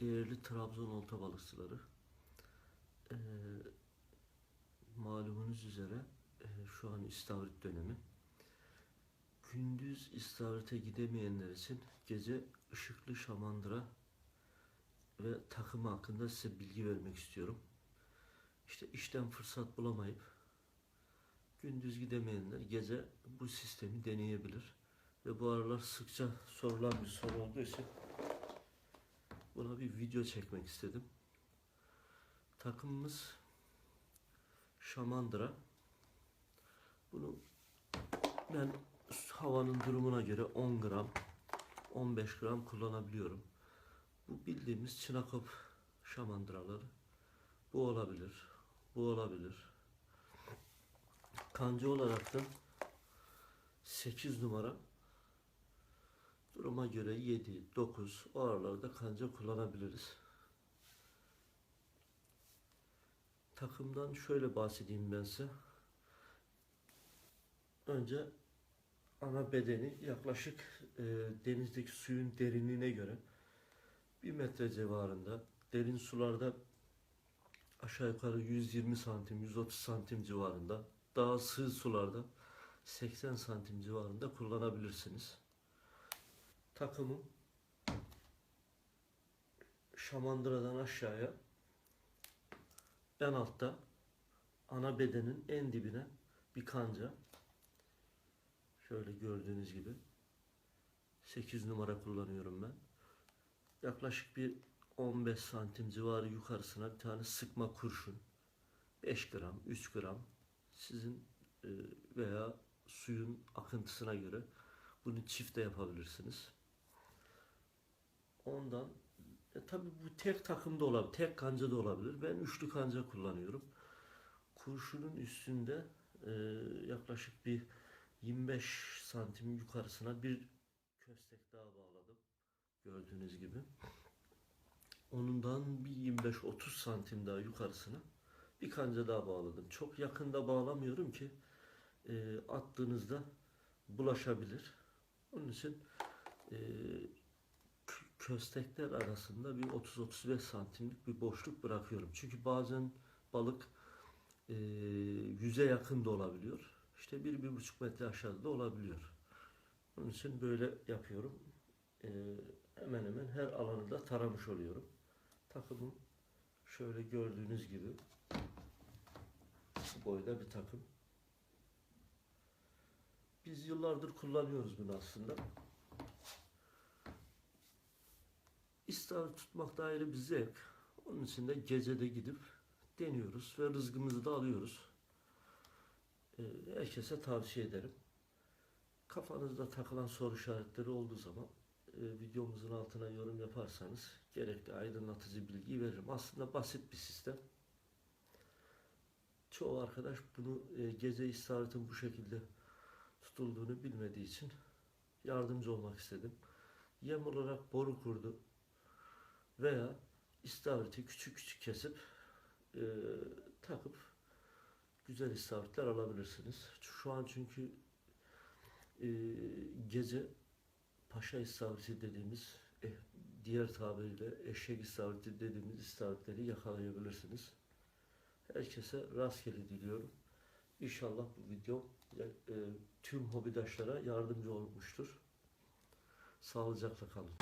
değerli Trabzon olta balıkçıları. Ee, malumunuz üzere e, şu an istavrit dönemi. Gündüz istavrite gidemeyenler için gece ışıklı şamandıra ve takım hakkında size bilgi vermek istiyorum. İşte işten fırsat bulamayıp gündüz gidemeyenler gece bu sistemi deneyebilir. Ve bu aralar sıkça sorulan bir soru olduğu için buna bir video çekmek istedim. Takımımız şamandıra. Bunu ben havanın durumuna göre 10 gram, 15 gram kullanabiliyorum. Bu bildiğimiz çinakop şamandıraları. Bu olabilir, bu olabilir. Kanca olarak da 8 numara duruma göre 7, 9 o aralarda kanca kullanabiliriz. Takımdan şöyle bahsedeyim ben size. Önce ana bedeni yaklaşık e, denizdeki suyun derinliğine göre bir metre civarında derin sularda aşağı yukarı 120 santim 130 santim civarında daha sığ sularda 80 santim civarında kullanabilirsiniz. Takımım şamandıradan aşağıya en altta ana bedenin en dibine bir kanca şöyle gördüğünüz gibi 8 numara kullanıyorum ben. Yaklaşık bir 15 santim civarı yukarısına bir tane sıkma kurşun 5 gram 3 gram sizin e, veya suyun akıntısına göre bunu çift de yapabilirsiniz. Ondan e, tabii bu tek takımda olabilir, tek kanca da olabilir. Ben üçlü kanca kullanıyorum. Kurşunun üstünde e, yaklaşık bir 25 santim yukarısına bir köstek daha bağladım. Gördüğünüz gibi. Onundan bir 25-30 santim daha yukarısına bir kanca daha bağladım. Çok yakında bağlamıyorum ki e, attığınızda bulaşabilir. Onun için e, köstekler arasında bir 30-35 santimlik bir boşluk bırakıyorum. Çünkü bazen balık e, yüze yakın da olabiliyor. İşte bir, bir buçuk metre aşağıda da olabiliyor. Onun için böyle yapıyorum. E, hemen hemen her alanı da taramış oluyorum. Takımım şöyle gördüğünüz gibi bu boyda bir takım. Biz yıllardır kullanıyoruz bunu aslında. İstavrit tutmak da ayrı bir zevk. Onun için de gecede gidip deniyoruz ve rızkımızı da alıyoruz. Ee, herkese tavsiye ederim. Kafanızda takılan soru işaretleri olduğu zaman e, videomuzun altına yorum yaparsanız gerekli aydınlatıcı bilgi veririm. Aslında basit bir sistem. Çoğu arkadaş bunu e, gece istavritin bu şekilde tutulduğunu bilmediği için yardımcı olmak istedim. Yem olarak boru kurdu veya istavriti küçük küçük kesip e, takıp güzel istavritler alabilirsiniz. Şu an çünkü e, gece paşa istavriti dediğimiz eh, diğer tabiriyle eşek istavriti dediğimiz istavritleri yakalayabilirsiniz. Herkese rastgele diliyorum. İnşallah bu video e, tüm hobidaşlara yardımcı olmuştur. Sağlıcakla kalın.